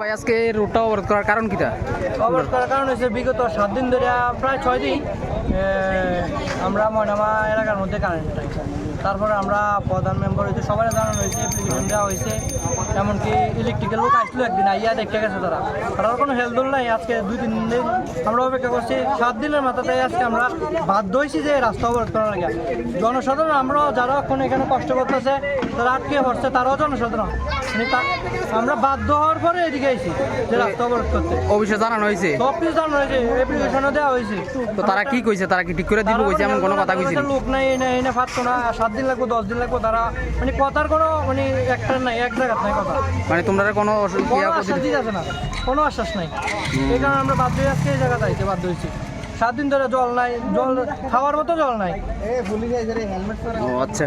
ভাই, আজকে রুটটা অবরোধ করার কারণ কিটা? অবরোধ করার কারণ হচ্ছে বিগত সাত দিন ধরে প্রায় ছয় দিন আমরা ময়নামা এলাকার মধ্যে কারেন্ট তারপরে আমরা প্রধান মেম্বার হয়েছে, সবাই জানানো হয়েছে অ্যাপ্লিকেশন দেওয়া হয়েছে, এমনকি ইলেকট্রিক্যাল লোক আসলো একদিন, আইয়া দেখতে গেছে তারা। তারা কোনো হেলদোল নাই, আজকে দুই তিন দিন আমরা অপেক্ষা করছি, সাত দিনের মাথাতে আজকে আমরা বাধ্য হয়েছি যে রাস্তা অবরোধ করার লাগে জনসাধারণ আমরা যারা এখন এখানে কষ্ট করতেছে, তারা আটকে পড়ছে, তারাও জনসাধারণ। মানে আমরা বাধ্য হওয়ার পরে এদিকে আইছি যে রাস্তা অবরোধ করতে। অফিসে জানানো হয়েছে? সব কিছু জানানো হয়েছে অ্যাপ্লিকেশনও দেওয়া হয়েছে। তো তারা কি কইছে? তারা কি ঠিক করে দিব কইছে? এমন কোনো কথা কইছিল তারা লোক নাই এনে এনে পারতো না সাত দিন লাগবো দশ দিন লাগবো তারা মানে কথার কোনো মানে একটা নাই এক জায়গার নাই কথা। মানে তোমরা কোনো আশ্বাস দিতে আছে না কোনো আশ্বাস নাই। এই কারণে আমরা বাধ্য হয়ে আজকে এই জায়গাতে আইতে বাধ্য হয়েছি। সাত দিন ধরে জল নাই জল খাওয়ার মতো জল নাই। ও আচ্ছা।